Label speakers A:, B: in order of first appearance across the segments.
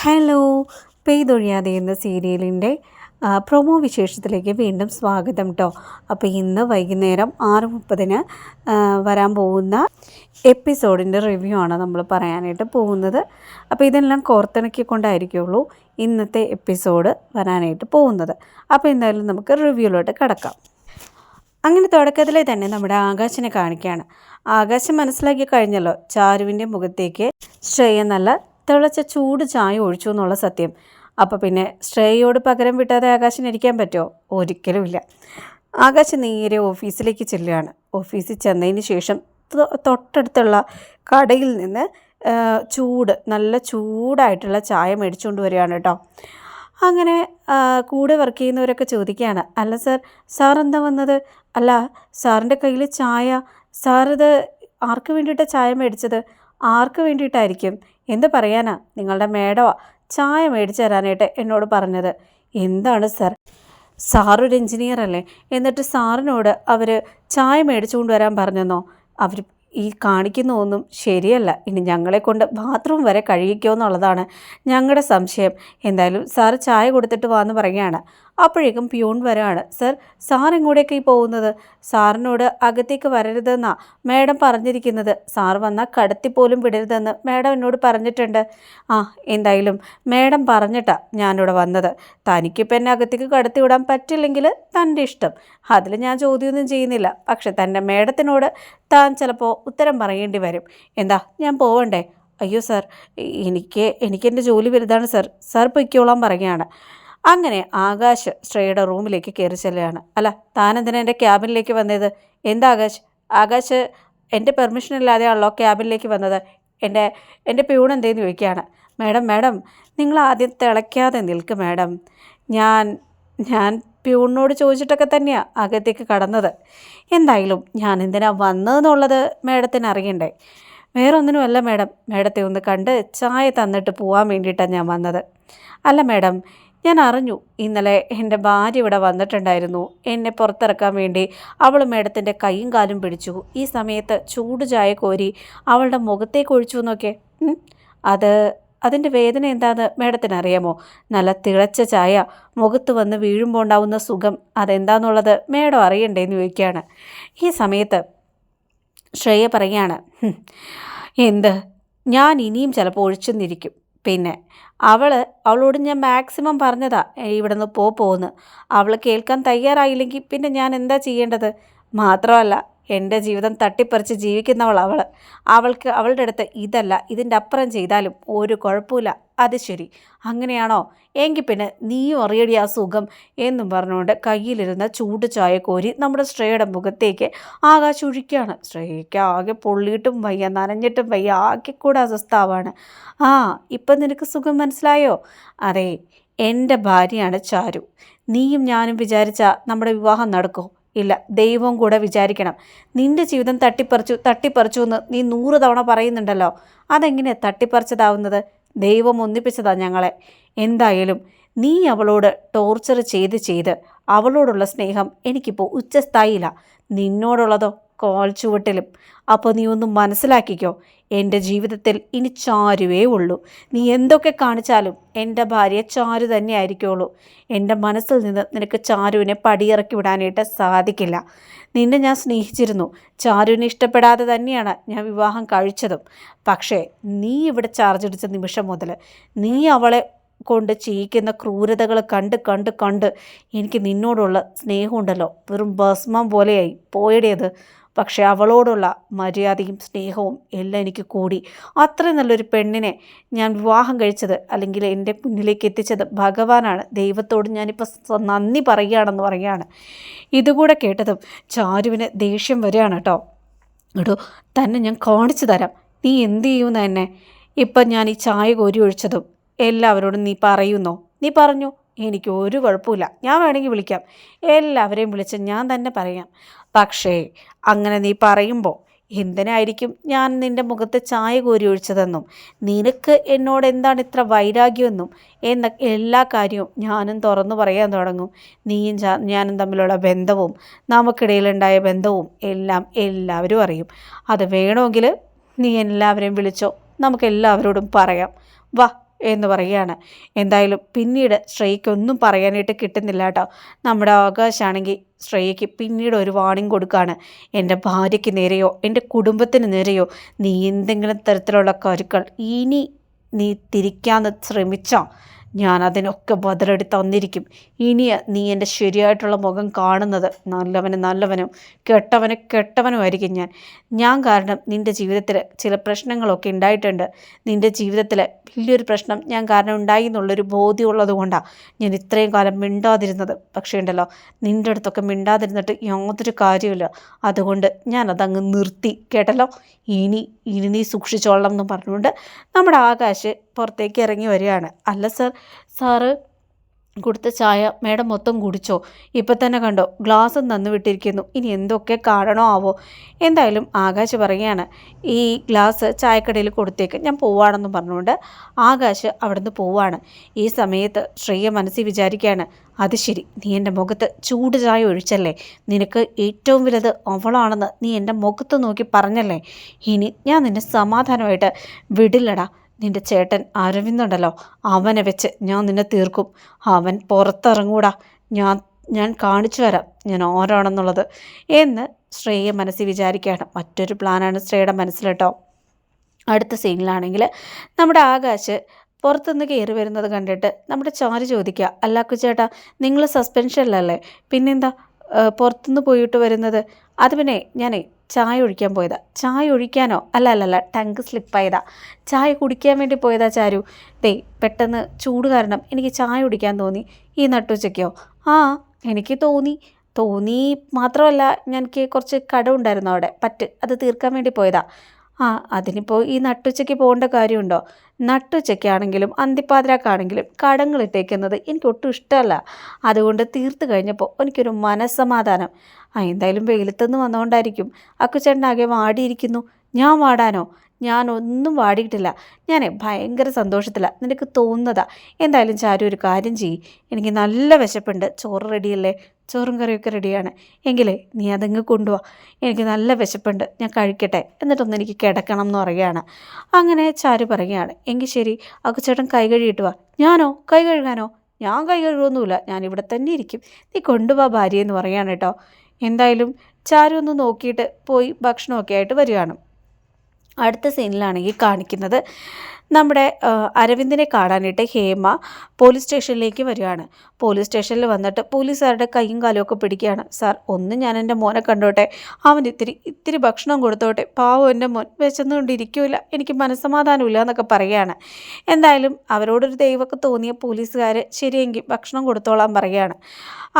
A: Hello പെയ്തൊഴിയാതെ എന്ന സീരിയലിന്റെ promo വിശേഷത്തിലേക്ക് വീണ്ടും സ്വാഗതം കേട്ടോ അപ്പോൾ ഇന്ന് വൈകുന്നേരം ആറ് മുപ്പതിന് വരാൻ പോകുന്ന എപ്പിസോഡിന്റെ റിവ്യൂ ആണ് നമ്മൾ പറയാനായിട്ട് പോകുന്നത്. അപ്പോൾ ഇതെല്ലാം കോർത്തിണക്കിക്കൊണ്ടായിരിക്കുള്ളൂ ഇന്നത്തെ എപ്പിസോഡ് വരാനായിട്ട് പോകുന്നത്. അപ്പോൾ എന്തായാലും നമുക്ക് റിവ്യൂലോട്ട് കിടക്കാം. അങ്ങനെ തുടക്കത്തിലെ തന്നെ നമ്മുടെ ആകാശിനെ കാണിക്കുകയാണ്. ആകാശം മനസ്സിലാക്കി കഴിഞ്ഞല്ലോ ചാരുവിന്റെ മുഖത്തേക്ക് ശ്രേയ നല്ല തിളച്ച ചൂട് ചായ ഒഴിച്ചു എന്നുള്ള സത്യം. അപ്പോൾ പിന്നെ ശ്രേയയോട് പകരം വിട്ടാതെ ആകാശിന് ഇരിക്കാൻ പറ്റുമോ? ഒരിക്കലുമില്ല ആകാശ് നേരെ ഓഫീസിലേക്ക് ചെല്ലുകയാണ്. ഓഫീസിൽ ചെന്നതിന് ശേഷം തൊട്ടടുത്തുള്ള കടയിൽ നിന്ന് ചൂട് നല്ല ചൂടായിട്ടുള്ള ചായ മേടിച്ചുകൊണ്ട് വരികയാണ് കേട്ടോ. അങ്ങനെ കൂടെ വർക്ക് ചെയ്യുന്നവരൊക്കെ ചോദിക്കുകയാണ്. അല്ല സാർ സാർ എന്താ വന്നത്? അല്ല സാറിന്റെ കയ്യിൽ ചായ. സാറിത് ആർക്ക് വേണ്ടിയിട്ടാണ് ചായ മേടിച്ചത്? ആർക്ക് വേണ്ടിയിട്ടായിരിക്കും? എന്ത് പറയാനാ? നിങ്ങളുടെ മേഡവാ ചായ മേടിച്ചു തരാനായിട്ട് എന്നോട് പറഞ്ഞത്. എന്താണ് സർ? സാറൊരു എഞ്ചിനീയർ അല്ലേ? എന്നിട്ട് സാറിനോട് അവർ ചായ മേടിച്ചു കൊണ്ടുവരാൻ പറഞ്ഞെന്നോ? അവർ ഈ കാണിക്കുന്ന ഒന്നും ശരിയല്ല. ഇനി ഞങ്ങളെ കൊണ്ട് ബാത്റൂം വരെ കഴുകിക്കോ എന്നുള്ളതാണ് ഞങ്ങളുടെ സംശയം. എന്തായാലും സാറ് ചായ കൊടുത്തിട്ട് വാന്ന് പറയുകയാണ്. അപ്പോഴേക്കും പ്യൂൺ വരാണ്. സർ സാർ എങ്ങോട്ടേക്ക് ഈ പോകുന്നത്? സാറിനോട് അകത്തേക്ക് വരരുതെന്നാ മേഡം പറഞ്ഞിരിക്കുന്നത്. സാർ വന്നാൽ കടത്തിപ്പോലും വിടരുതെന്ന് മേഡം എന്നോട് പറഞ്ഞിട്ടുണ്ട്. ആ എന്തായാലും മേഡം പറഞ്ഞിട്ടാ ഞാനിവിടെ വന്നത്. തനിക്കിപ്പോൾ എന്നെ അകത്തേക്ക് കടത്തി വിടാൻ പറ്റില്ലെങ്കിൽ തന്റെ ഇഷ്ടം. അതിൽ ഞാൻ ചോദ്യമൊന്നും ചെയ്യുന്നില്ല. പക്ഷെ തന്റെ മേഡത്തിനോട് താൻ ചിലപ്പോൾ ഉത്തരം പറയേണ്ടി വരും. എന്താ ഞാൻ പോവണ്ടേ? അയ്യോ സാർ എനിക്ക് എനിക്കെന്റെ ജോലി വലുതാണ് സാർ. സാർ പൊയ്ക്കോളാൻ പറയുകയാണ്. അങ്ങനെ ആകാശ് ശ്രേയയുടെ റൂമിലേക്ക് കയറി ചെല്ലുകയാണ്. അല്ല താനെന്തിനാ എന്റെ ക്യാബിനിലേക്ക് വന്നത്? എന്താ ആകാശ്? ആകാശ് എന്റെ പെർമിഷൻ ഇല്ലാതെയാണല്ലോ ക്യാബിനിലേക്ക് വന്നത്. എന്റെ എന്റെ പ്യൂൺ എന്തേന്ന് ചോദിക്കുകയാണ്. മാഡം മാഡം നിങ്ങൾ ആദ്യം തിളയ്ക്കാതെ നിൽക്ക് മാഡം. ഞാൻ ഞാൻ പ്യൂണിനോട് ചോദിച്ചിട്ടൊക്കെ തന്നെയാണ് അകത്തേക്ക് കടന്നത്. എന്തായാലും ഞാൻ എന്തിനാ വന്നതെന്നുള്ളത് മാഡത്തിന് അറിയണ്ടേ? വേറൊന്നിനുമല്ല മാഡം. മാഡത്തെ ഒന്ന് കണ്ട് ചായ തന്നിട്ട് പോകാൻ വേണ്ടിയിട്ടാണ് ഞാൻ വന്നത്. അല്ല മാഡം ഞാൻ അറിഞ്ഞു ഇന്നലെ എന്റെ ഭാര്യ ഇവിടെ വന്നിട്ടുണ്ടായിരുന്നു. എന്നെ പുറത്തിറക്കാൻ വേണ്ടി അവൾ മേഡത്തിന്റെ കൈയും കാലും പിടിച്ചു. ഈ സമയത്ത് ചൂട് ചായ കോരി അവളുടെ മുഖത്തേക്ക് ഒഴിച്ചു എന്നൊക്കെ അത് അതിന്റെ വേദന എന്താണെന്ന് മേഡത്തിന് അറിയാമോ നല്ല തിളച്ച ചായ മുഖത്ത് വന്ന് വീഴുമ്പോൾ ഉണ്ടാവുന്ന സുഖം അതെന്താന്നുള്ളത് മേഡം അറിയണ്ടേന്ന് ചോദിക്കുകയാണ്. ഈ സമയത്ത് ശ്രേയ പറയാണ് എന്ത്? ഞാൻ ഇനിയും ചിലപ്പോൾ ഒഴിച്ചെന്നിരിക്കും. പിന്നെ അവൾ അവളോട് ഞാൻ മാക്സിമം പറഞ്ഞതാ ഇവിടെ നിന്ന് പോ അവൾ കേൾക്കാൻ തയ്യാറായില്ലെങ്കിൽ പിന്നെ ഞാൻ എന്താ ചെയ്യേണ്ടത്? മാത്രമല്ല എന്റെ ജീവിതം തട്ടിപ്പറിച്ച് ജീവിക്കുന്നവൾ അവൾ അവൾക്ക് അവളുടെ അടുത്ത് ഇതല്ല ഇതിന്റെ അപ്പുറം ചെയ്താലും ഒരു കുഴപ്പമില്ല. അത് ശരി. അങ്ങനെയാണോ? എങ്കിൽ പിന്നെ നീയും അറിയടി ആ സുഖം എന്നും പറഞ്ഞുകൊണ്ട് കയ്യിലിരുന്ന ചൂട് ചായ കോരി നമ്മുടെ ശ്രേയയുടെ മുഖത്തേക്ക് ആകാശം ഒഴിക്കുകയാണ് ശ്രേയയ്ക്ക് ആകെ പൊള്ളിയിട്ടും വയ്യ നനഞ്ഞിട്ടും വയ്യ ആകെ കൂടെ അസ്വസ്ഥാവാണ്. ആ ഇപ്പം നിനക്ക് സുഖം മനസ്സിലായോ? അതെ എന്റെ ഭാര്യയാണ് ചാരു. നീയും ഞാനും വിചാരിച്ച നമ്മുടെ വിവാഹം നടക്കോ ഇല്ല ദൈവം കൂടെ വിചാരിക്കണം. നിന്റെ ജീവിതം തട്ടിപ്പറിച്ചു തട്ടിപ്പറിച്ചു എന്ന് നീ നൂറ് തവണ പറയുന്നുണ്ടല്ലോ. അതെങ്ങനെ തട്ടിപ്പറിച്ചതാവുന്നത്? ദൈവം ഒന്നിപ്പിച്ചതാ ഞങ്ങളെ. എന്തായാലും നീ അവളോട് ടോർച്ചർ ചെയ്ത് ചെയ്ത് അവളോടുള്ള സ്നേഹം എനിക്കിപ്പോൾ ഉച്ചസ്ഥായില്ല നിന്നോടുള്ളതോ കോൾ ചുവട്ടിലും. അപ്പോൾ നീ ഒന്ന് മനസ്സിലാക്കിക്കോ എന്റെ ജീവിതത്തിൽ ഇനി ചാരുവേ ഉള്ളൂ. നീ എന്തൊക്കെ കാണിച്ചാലും എന്റെ ഭാര്യ ചാരു തന്നെ ആയിരിക്കുള്ളൂ. എന്റെ മനസ്സിൽ നിന്ന് നിനക്ക് ചാരുവിനെ പടിയിറക്കി വിടാനായിട്ട് സാധിക്കില്ല. നിന്നെ ഞാൻ സ്നേഹിച്ചിരുന്നു. ചാരുവിനെ ഇഷ്ടപ്പെടാതെ തന്നെയാണ് ഞാൻ വിവാഹം കഴിച്ചതും. പക്ഷേ നീ ഇവിടെ ചാർജ് അടിച്ച നിമിഷം മുതൽ നീ അവളെ കൊണ്ട് ചെയ്യിക്കുന്ന ക്രൂരതകൾ കണ്ട് കണ്ട് കണ്ട് എനിക്ക് നിന്നോടുള്ള സ്നേഹമുണ്ടല്ലോ വെറും ഭസ്മം പോലെയായി. പോയടേത് പക്ഷെ അവളോടുള്ള മര്യാദയും സ്നേഹവും എല്ലാം എനിക്ക് കൂടി. അത്രയും നല്ലൊരു പെണ്ണിനെ ഞാൻ വിവാഹം കഴിച്ചത് അല്ലെങ്കിൽ എന്റെ മുന്നിലേക്ക് എത്തിച്ചത് ഭഗവാനാണ്. ദൈവത്തോട് ഞാനിപ്പോൾ നന്ദി പറയുകയാണെന്ന് പറയുകയാണ്. ഇതുകൂടെ കേട്ടതും ചാരുവിന് ദേഷ്യം വരികയാണ് കേട്ടോ. എടോ തന്നെ ഞാൻ കാണിച്ചു തരാം. നീ എന്ത് ചെയ്യുന്ന തന്നെ ഇപ്പം ഞാൻ ഈ ചായ കോരി ഒഴിച്ചതും എല്ലാവരോടും നീ പറയുന്നോ? നീ പറഞ്ഞു? എനിക്ക് ഒരു കുഴപ്പമില്ല. ഞാൻ വേണമെങ്കിൽ വിളിക്കാം. എല്ലാവരെയും വിളിച്ച് ഞാൻ തന്നെ പറയാം. പക്ഷേ അങ്ങനെ നീ പറയുമ്പോൾ എന്തിനായിരിക്കും ഞാൻ നിന്റെ മുഖത്ത് ചായ കോരി ഒഴിച്ചതെന്നും നിനക്ക് എന്നോട് എന്താണ് ഇത്ര വൈരാഗ്യമെന്നും എന്ന എല്ലാ കാര്യവും ഞാനും തുറന്നു പറയാൻ തുടങ്ങും. നീയും ഞാനും തമ്മിലുള്ള ബന്ധവും നമുക്കിടയിലുണ്ടായ ബന്ധവും എല്ലാം എല്ലാവരും അറിയും. അത് വേണമെങ്കിൽ നീ എല്ലാവരെയും വിളിച്ചോ. നമുക്ക് എല്ലാവരോടും പറയാം. വാ. എന്ന് പറയുകയാണ്. എന്തായാലും പിന്നീട് ശ്രേയയ്ക്കൊന്നും പറയാനായിട്ട് കിട്ടുന്നില്ല കേട്ടോ. നമ്മുടെ ആകാശാണെങ്കിൽ ശ്രേയയ്ക്ക് പിന്നീട് ഒരു വാണിംഗ് കൊടുക്കുകയാണ്. എന്റെ ഭാര്യയ്ക്ക് നേരെയോ എന്റെ കുടുംബത്തിന് നേരെയോ നീ എന്തെങ്കിലും തരത്തിലുള്ള കരുക്കൾ ഇനി നീ തിരിക്കാൻ ശ്രമിച്ചാൽ ഞാൻ അതിനൊക്കെ ബദലെടുത്ത് തന്നിരിക്കും. ഇനി നീ എന്റെ ശരിയായിട്ടുള്ള മുഖം കാണുന്നത്. നല്ലവന് നല്ലവനും കെട്ടവന് കെട്ടവനുമായിരിക്കും ഞാൻ. ഞാൻ കാരണം നിന്റെ ജീവിതത്തിൽ ചില പ്രശ്നങ്ങളൊക്കെ ഉണ്ടായിട്ടുണ്ട്. നിന്റെ ജീവിതത്തിൽ വലിയൊരു പ്രശ്നം ഞാൻ കാരണം ഉണ്ടായി എന്നുള്ളൊരു ബോധ്യമുള്ളത് കൊണ്ടാണ് ഞാൻ ഇത്രയും കാലം മിണ്ടാതിരുന്നത്. പക്ഷേ ഉണ്ടല്ലോ നിന്റെ അടുത്തൊക്കെ മിണ്ടാതിരുന്നിട്ട് യാതൊരു കാര്യമില്ല അതുകൊണ്ട് ഞാൻ അതങ്ങ് നിർത്തി. കേട്ടല്ലോ? ഇനി ഇനി നീ സൂക്ഷിച്ചോളണം എന്ന് പറഞ്ഞുകൊണ്ട് നമ്മുടെ ആകാശ് പുറത്തേക്ക് ഇറങ്ങി വരികയാണ്. അല്ല സർ സാറ് കൊടുത്ത ചായ മേഡം മൊത്തം കുടിച്ചോ? ഇപ്പം തന്നെ കണ്ടോ ഗ്ലാസ് നന്നു വിട്ടിരിക്കുന്നു. ഇനി എന്തൊക്കെ കാണണോ ആവോ എന്തായാലും ആകാശ് പറയുകയാണ് ഈ ഗ്ലാസ് ചായക്കടയിൽ കൊടുത്തേക്ക്. ഞാൻ പോവാണെന്ന് പറഞ്ഞുകൊണ്ട് ആകാശ് അവിടുന്ന് പോവാണ്. ഈ സമയത്ത് ശ്രീയ മനസ്സിൽ വിചാരിക്കുകയാണ് അത് ശരി നീ എന്റെ മുഖത്ത് ചൂട് ചായ ഒഴിച്ചല്ലേ? നിനക്ക് ഏറ്റവും വലുത് അവളാണെന്ന് നീ എന്റെ മുഖത്ത് നോക്കി പറഞ്ഞല്ലേ? ഇനി ഞാൻ നിന്നെ സമാധാനമായിട്ട് വിടില്ലടാ. നിന്റെ ചേട്ടൻ അരവിന്ദുണ്ടല്ലോ. അവനെ വെച്ച് ഞാൻ നിന്നെ തീർക്കും. അവൻ പുറത്തിറങ്ങൂടാ. ഞാൻ ഞാൻ കാണിച്ചു വരാം ഞാൻ ഓരോണെന്നുള്ളത് എന്ന് ശ്രേയ മനസ്സിൽ വിചാരിക്കുകയാണ്. മറ്റൊരു പ്ലാനാണ് ശ്രേയയുടെ മനസ്സിലിട്ടോ അടുത്ത സീനിലാണെങ്കിൽ നമ്മുടെ ആകാശ് പുറത്തുനിന്ന് കയറി വരുന്നത് കണ്ടിട്ട് നമ്മുടെ ചാരി ചോദിക്കുക അല്ലാക്കു ചേട്ടാ നിങ്ങൾ സസ്പെൻഷനിലല്ലേ പിന്നെന്താ? പുറത്തുനിന്ന് പോയിട്ട് വരുന്നത്. അത് പിന്നെ ഞാനേ ചായ ഒഴിക്കാൻ പോയതാ. ചായ ഒഴിക്കാനോ? അല്ല അല്ല അല്ല ടങ്ക് സ്ലിപ്പായതാ. ചായ കുടിക്കാൻ വേണ്ടി പോയതാ ചാരു. ദേ പെട്ടെന്ന് ചൂട് കാരണം എനിക്ക് ചായ കുടിക്കാൻ തോന്നി. ഈ നട്ടുച്ചയ്ക്കോ? ആ എനിക്ക് തോന്നി. തോന്നി മാത്രമല്ല എനിക്ക് കുറച്ച് കടമുണ്ടായിരുന്നു അവിടെ. പറ്റ് അത് തീർക്കാൻ വേണ്ടി പോയതാ. ആ അതിനിപ്പോൾ ഈ നട്ടുച്ചയ്ക്ക് പോകേണ്ട കാര്യമുണ്ടോ? നട്ടുച്ചയ്ക്കാണെങ്കിലും അന്തിപ്പാതിരാക്കാണെങ്കിലും കടങ്ങളിട്ടേക്കുന്നത് എനിക്ക് ഒട്ടും ഇഷ്ടമല്ല. അതുകൊണ്ട് തീർത്ത് കഴിഞ്ഞപ്പോൾ എനിക്കൊരു മനസ്സമാധാനം. ആ എന്തായാലും വെയിലത്തുനിന്ന് വന്നുകൊണ്ടായിരിക്കും അക്കുച്ചേട്ടനാകെ വാടിയിരിക്കുന്നു. ഞാൻ വാടാനോ? ഞാൻ ഒന്നും വാടിയിട്ടില്ല. ഞാൻ ഭയങ്കര സന്തോഷത്തിലാണ് നിനക്ക് തോന്നുന്നതാ. എന്തായാലും ചാരു ഒരു കാര്യം ചെയ്യ്. എനിക്ക് നല്ല വിശപ്പുണ്ട്. ചോറ് റെഡിയല്ലേ? ചോറും കറിയൊക്കെ റെഡിയാണ്. എങ്കിലേ നീ അതങ്ങ് കൊണ്ടുപോവാ എനിക്ക് നല്ല വിശപ്പുണ്ട്. ഞാൻ കഴിക്കട്ടെ. എന്നിട്ടൊന്ന് എനിക്ക് കിടക്കണം എന്ന് പറയുകയാണ്. അങ്ങനെ ചാരു പറയുകയാണ്. എങ്കിൽ ശരി അക്കുച്ചേട്ടൻ കൈ കഴുകിയിട്ട് വാ. ഞാനോ? കൈ കഴുകാനോ? ഞാൻ കൈ കഴുകുമൊന്നുമില്ല ഞാൻ ഇവിടെ തന്നെ ഇരിക്കും. നീ കൊണ്ടുപോവാ ഭാര്യ എന്ന് പറയുകയാണ് കേട്ടോ. എന്തായാലും ചാരു ഒന്ന് നോക്കിയിട്ട് പോയി ഭക്ഷണമൊക്കെ ആയിട്ട് വരികയാണ്. അടുത്ത സീനിലാണെങ്കിൽ കാണിക്കുന്നത്. നമ്മുടെ അരവിന്ദിനെ കാണാനായിട്ട് ഹേമ പോലീസ് സ്റ്റേഷനിലേക്ക് വരികയാണ്. പോലീസ് സ്റ്റേഷനിൽ വന്നിട്ട് പോലീസുകാരുടെ കൈയും കാലും ഒക്കെ പിടിക്കുകയാണ്. സാർ ഒന്ന് ഞാൻ എന്റെ മോനെ കണ്ടോട്ടെ. അവൻ ഇത്തിരി ഇത്തിരി ഭക്ഷണം കൊടുത്തോട്ടെ. പാവം എന്റെ മോൻ വിശന്നുകൊണ്ടിരിക്കില്ല എനിക്ക് മനസ്സമാധാനമില്ല എന്നൊക്കെ പറയുകയാണ്. എന്തായാലും അവരോടൊരു ദൈവമൊക്കെ തോന്നിയ പോലീസുകാർ ശരിയെങ്കിൽ ഭക്ഷണം കൊടുത്തോളാൻ പറയുകയാണ്.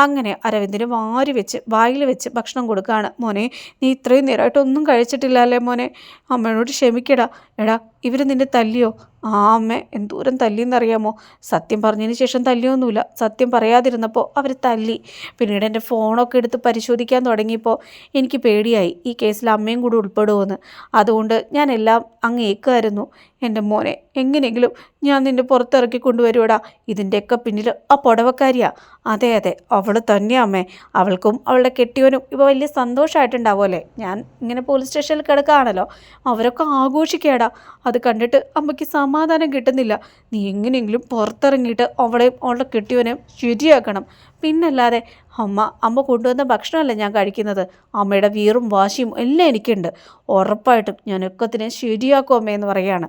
A: അങ്ങനെ അരവിന്ദിന് വാരി വെച്ച് വായിൽ വെച്ച് ഭക്ഷണം കൊടുക്കുകയാണ്. മോനെ നീ ഇത്രയും നേരമായിട്ടൊന്നും കഴിച്ചിട്ടില്ല അല്ലേ മോനെ? അമ്മയോട് ക്ഷമിക്കടാ. എടാ ഇവർ നിന്നെ തല്ലിയോ? ആ അമ്മ എന്തോരം തല്ലിയെന്നറിയാമോ? സത്യം പറഞ്ഞതിന് ശേഷം തല്ലിയൊന്നുമില്ല. സത്യം പറയാതിരുന്നപ്പോൾ അവർ തല്ലി. പിന്നീട് എന്റെ ഫോണൊക്കെ എടുത്ത് പരിശോധിക്കാൻ തുടങ്ങിയപ്പോൾ എനിക്ക് പേടിയായി ഈ കേസിൽ അമ്മയും കൂടി ഉൾപ്പെടുമെന്ന് അതുകൊണ്ട് ഞാൻ എല്ലാം അങ്ങ് ഏക്കുമായിരുന്നു. എന്റെ മോനെ എങ്ങനെയെങ്കിലും ഞാൻ നിന്നെ പുറത്തിറക്കി കൊണ്ടുവരുവടാ. ഇതിന്റെയൊക്കെ പിന്നിൽ ആ പുടവക്കാരിയാ. അതെ അതെ അവൾ തന്നെയാ അവൾക്കും അവളുടെ കെട്ടിയവനും ഇപ്പോൾ വലിയ സന്തോഷമായിട്ടുണ്ടാവുമല്ലേ ഞാൻ ഇങ്ങനെ പോലീസ് സ്റ്റേഷനിൽ കിടക്കുകയാണല്ലോ അവരൊക്കെ ആഘോഷിക്കേടാ. അത് കണ്ടിട്ട് അമ്മയ്ക്ക് സമാധാനം കിട്ടുന്നില്ല. നീ എങ്ങനെയെങ്കിലും പുറത്തിറങ്ങിയിട്ട് അവളെയും അവളുടെ കെട്ടിയവനെയും ശരിയാക്കണം. പിന്നല്ലാതെ അമ്മ അമ്മ കൊണ്ടുവന്ന ഭക്ഷണമല്ല ഞാൻ കഴിക്കുന്നത്? അമ്മയുടെ വീറും വാശിയും എല്ലാം എനിക്കുണ്ട്. ഉറപ്പായിട്ടും ഞാൻ ഒക്കത്തിനെ ശരിയാക്കും അമ്മയെന്ന് പറയുകയാണ്.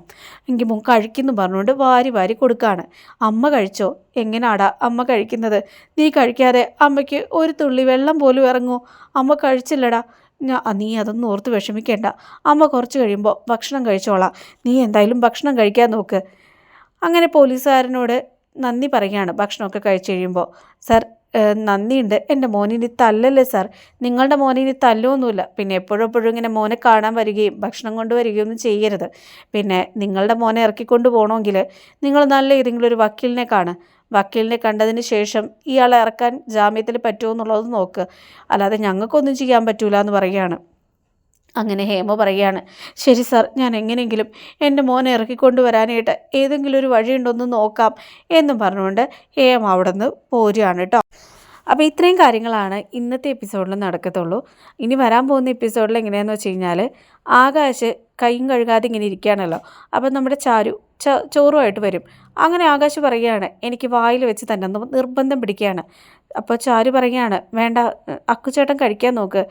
A: എങ്കിൽ മുൻ കഴിക്കുന്നു പറഞ്ഞുകൊണ്ട് വാരി വാരി കൊടുക്കുകയാണ്. അമ്മ കഴിച്ചോ? എങ്ങനാടാ അമ്മ കഴിക്കുന്നത്? നീ കഴിക്കാതെ അമ്മയ്ക്ക് ഒരു തുള്ളി വെള്ളം പോലും ഇറങ്ങൂ അമ്മ കഴിച്ചില്ലടാ. നീ അതൊന്നും ഓർത്ത് വിഷമിക്കേണ്ട. അമ്മ കുറച്ച് കഴിയുമ്പോൾ ഭക്ഷണം കഴിച്ചോളാം. നീ എന്തായാലും ഭക്ഷണം കഴിക്കാൻ നോക്ക്. അങ്ങനെ പോലീസുകാരനോട് നന്ദി പറയുകയാണ് ഭക്ഷണമൊക്കെ കഴിച്ച് കഴിയുമ്പോൾ സാർ നന്ദിയുണ്ട്. എന്റെ മോനിനി തല്ലല്ലേ സാർ? നിങ്ങളുടെ മോനിനി തല്ലൊന്നുമില്ല പിന്നെ എപ്പോഴും എപ്പോഴും ഇങ്ങനെ മോനെ കാണാൻ വരികയും ഭക്ഷണം കൊണ്ടുവരികയും ഒന്നും ചെയ്യരുത്. പിന്നെ നിങ്ങളുടെ മോനെ ഇറക്കിക്കൊണ്ട് പോകണമെങ്കിൽ നിങ്ങൾ നല്ല ഏതെങ്കിലും ഒരു വക്കീലിനെ കാണ് വക്കീലിനെ കണ്ടതിന് ശേഷം ഇയാളെ ഇറക്കാൻ ജാമ്യത്തിൽ പറ്റുമോ എന്നുള്ളത് നോക്ക്. അല്ലാതെ ഞങ്ങൾക്കൊന്നും ചെയ്യാൻ പറ്റൂല എന്ന് പറയുകയാണ്. അങ്ങനെ ഹേമ പറയുകയാണ് ശരി സാർ ഞാൻ എങ്ങനെയെങ്കിലും എന്റെ മോനെ ഇറക്കിക്കൊണ്ടുവരാനായിട്ട് ഏതെങ്കിലും ഒരു വഴിയുണ്ടോന്ന് നോക്കാം എന്നും പറഞ്ഞുകൊണ്ട് ഹേമ അവിടെ നിന്ന് പോരുകയാണ് കേട്ടോ. അപ്പോൾ ഇത്രയും കാര്യങ്ങളാണ് ഇന്നത്തെ എപ്പിസോഡിൽ നടക്കത്തുള്ളൂ. ഇനി വരാൻ പോകുന്ന എപ്പിസോഡിൽ എങ്ങനെയാണെന്ന് വെച്ച് കഴിഞ്ഞാൽ ആകാശ് കൈയും കഴുകാതെ ഇങ്ങനെ ഇരിക്കുകയാണല്ലോ. അപ്പം നമ്മുടെ ചാരു ചോറുമായിട്ട് വരും. അങ്ങനെ ആകാശ് പറയുകയാണ് എനിക്ക് വായിൽ വെച്ച് തന്നെ നിർബന്ധം പിടിക്കുകയാണ്. അപ്പോൾ ചാരു പറയുകയാണ് വേണ്ട അക്കുചേട്ടൻ കഴിക്കാൻ നോക്ക്.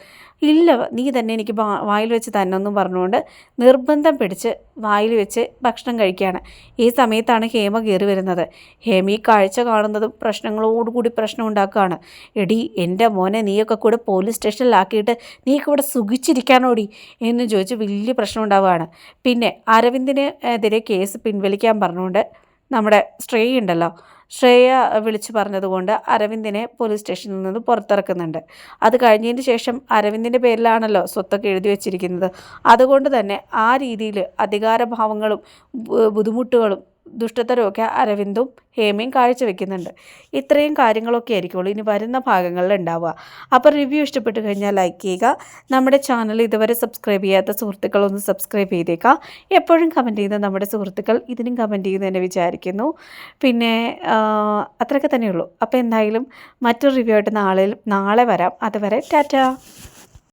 A: ഇല്ല നീ തന്നെ എനിക്ക് വായിൽ വെച്ച് തന്നെ ഒന്നും പറഞ്ഞുകൊണ്ട് നിർബന്ധം പിടിച്ച് വായിൽ വെച്ച് ഭക്ഷണം കഴിക്കുകയാണ്. ഈ സമയത്താണ് ഹേമ കയറി വരുന്നത്. ഹേമ ഈ കാഴ്ച കാണുന്നതും പ്രശ്നങ്ങളോടുകൂടി പ്രശ്നം ഉണ്ടാക്കുകയാണ്. എടി എന്റെ മോനെ നീയൊക്കെ കൂടെ പോലീസ് സ്റ്റേഷനിലാക്കിയിട്ട് നീയൊക്കെ ഇവിടെ സുഖിച്ചിരിക്കാനോടി? എന്ന് ചോദിച്ച് വലിയ പ്രശ്നം ഉണ്ടാവുകയാണ്. പിന്നെ അരവിന്ദിനെതിരെ കേസ് പിൻവലിക്കാൻ പറഞ്ഞുകൊണ്ട് നമ്മുടെ സ്ട്രേ ഉണ്ടല്ലോ ശ്രേയ വിളിച്ചു പറഞ്ഞതുകൊണ്ട് അരവിന്ദിനെ പോലീസ് സ്റ്റേഷനിൽ നിന്ന് പുറത്തിറക്കുന്നുണ്ട്. അത് കഴിഞ്ഞതിന് ശേഷം അരവിന്ദിന്റെ പേരിലാണല്ലോ സ്വത്തൊക്കെ എഴുതി വച്ചിരിക്കുന്നത്. അതുകൊണ്ട് തന്നെ ആ രീതിയിൽ അധികാരഭാവങ്ങളും ബുദ്ധിമുട്ടുകളും ദുഷ്ടത്തരമൊക്കെ അരവിന്ദും ഹേമയും കാഴ്ചവെക്കുന്നുണ്ട്. ഇത്രയും കാര്യങ്ങളൊക്കെ ആയിരിക്കുള്ളൂ ഇനി വരുന്ന ഭാഗങ്ങളിൽ ഉണ്ടാവുക. അപ്പോൾ റിവ്യൂ ഇഷ്ടപ്പെട്ട് കഴിഞ്ഞാൽ ലൈക്ക് ചെയ്യുക. നമ്മുടെ ചാനൽ ഇതുവരെ സബ്സ്ക്രൈബ് ചെയ്യാത്ത സുഹൃത്തുക്കളൊന്ന് സബ്സ്ക്രൈബ് ചെയ്തേക്കുക. എപ്പോഴും കമന്റ് ചെയ്യുന്ന നമ്മുടെ സുഹൃത്തുക്കൾ ഇതിനും കമന്റ് ചെയ്യുന്നതെന്ന് വിചാരിക്കുന്നു. പിന്നെ അത്രയൊക്കെ തന്നെയുള്ളൂ. അപ്പോൾ എന്തായാലും മറ്റൊരു റിവ്യൂ ആയിട്ട് നാളെ നാളെ വരാം. അതുവരെ ടാറ്റ.